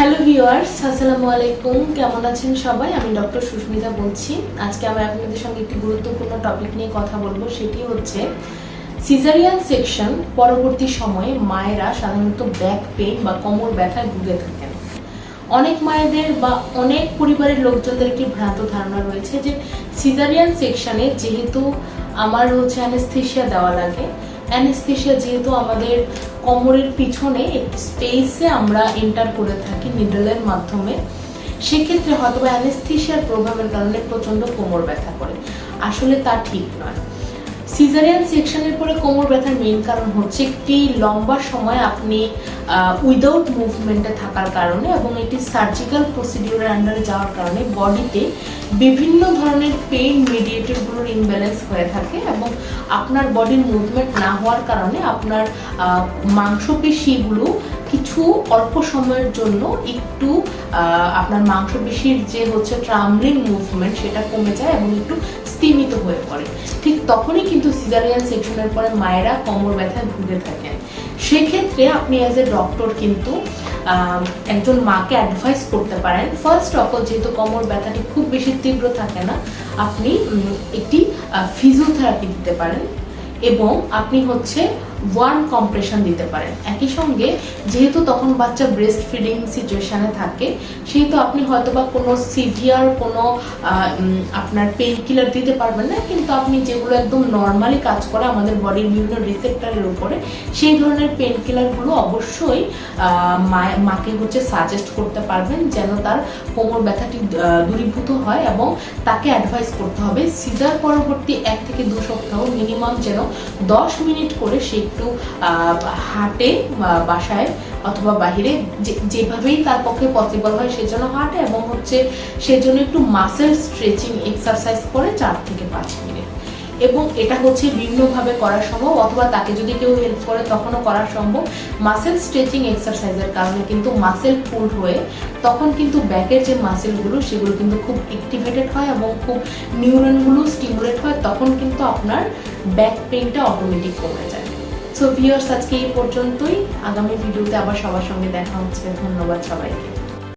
Hello viewers আসসালামু আলাইকুম। কেমন আছেন সবাই? আমি ডক্টর সুস্মিতা বলছি। আজকে আমি আপনাদের সঙ্গে একটি গুরুত্বপূর্ণ টপিক নিয়ে কথা বলব। সেটি হচ্ছে সিজারিয়ান সেকশন পরবর্তী সময়ে মায়েরা সাধারণত ব্যাক পেইন বা কোমর ব্যথায় ভুগে থাকেন। অনেক মায়েদের বা অনেক পরিবারের লোকজনদের একটি ভ্রান্ত ধারণা রয়েছে যে সিজারিয়ান সেকশনে যেহেতু আমার হচ্ছে অ্যানেস্থেশিয়া দেওয়া লাগে অ্যানেস্থেশিয়া যেহেতু আমাদের কোমরের পিছনে একটি স্পেসে আমরা এন্টার করে থাকি নিডলের মাধ্যমে। সেক্ষেত্রে হয়তো অ্যানেস্থেশিয়ার প্রভাবের কারণে প্রচণ্ড কোমর ব্যথা করে। আসলে তা ঠিক নয়। সিজারিয়ান সেকশনের পরে কোমর ব্যথার মেইন কারণ হচ্ছে একটি লম্বা সময় আপনি উইদাউট মুভমেন্টে থাকার কারণে এবং একটি সার্জিক্যাল প্রসিডিউরের আন্ডারে যাওয়ার কারণে বডিতে বিভিন্ন ধরনের পেইন মিডিয়েটরগুলোর ইমব্যালেন্স হয়ে থাকে এবং আপনার বডির মুভমেন্ট না হওয়ার কারণে আপনার মাংসপেশিগুলো কিছু অল্প সময়ের জন্য একটু আপনার মাংসপেশির যে হচ্ছে ট্রামলিং মুভমেন্ট সেটা কমে যায় এবং একটু স্তিমিত হয়ে পড়ে। ঠিক তখনই কিন্তু সিজারিয়ান সেকশনের পরে মায়েরা কোমর ব্যথায় ভুগে থাকেন। সেক্ষেত্রে আপনি অ্যাজ এ ডক্টর কিন্তু একজন মাকে অ্যাডভাইস করতে পারেন। ফার্স্ট অফ অল যেহেতু কোমর ব্যথাটি খুব বেশি তীব্র থাকে না, আপনি একটি ফিজিওথেরাপি দিতে পারেন। এবং আপনি হচ্ছে ওয়ার্ম কম্প্রেশন দিতে পারেন। একই সঙ্গে যেহেতু তখন বাচ্চা ব্রেস্ট ফিডিং সিচুয়েশানে থাকে, সেহেতু আপনি হয়তো বা কোনো সিভিয়ার কোনো আপনার পেইন কিলার দিতে পারবেন না, কিন্তু আপনি যেগুলো একদম নর্মালি কাজ করে আমাদের বডির বিভিন্ন রিসেপ্টারের উপরে, সেই ধরনের পেইন কিলারগুলো অবশ্যই মাকে হচ্ছে সাজেস্ট করতে পারবেন যেন তার কোমর ব্যথাটি দূরীভূত হয় এবং তাকে অ্যাডভাইস করতে হবে। সিজার পরবর্তী এক থেকে দু সপ্তাহ মিনিমাম যেন দশ মিনিট করে সে একটু হাঁটে বাসায় অথবা বাহিরে যেভাবেই তার পক্ষে পসিবল হয় সেজন্য হাঁটে এবং হচ্ছে সেজন্য একটু মাসেল স্ট্রেচিং এক্সারসাইজ করে চার থেকে পাঁচ মিনিট। এবং এটা হচ্ছে বিভিন্নভাবে করা সম্ভব অথবা তাকে যদি কেউ হেল্প করে তখনও করা সম্ভব। মাসেল স্ট্রেচিং এক্সারসাইজের কারণে কিন্তু মাসেল ফুল হয়ে তখন কিন্তু ব্যাকের যে মাসেলগুলো সেগুলো কিন্তু খুব অ্যাক্টিভেটেড হয় এবং খুব নিউরনগুলো স্টিমুলেট হয় তখন কিন্তু আপনার ব্যাক পেইনটা অটোমেটিক কমে যায়। সো ভিউয়ার্স আজকে এই পর্যন্তই। আগামী ভিডিওতে আবার সবার সঙ্গে দেখা হচ্ছে। ধন্যবাদ সবাইকে।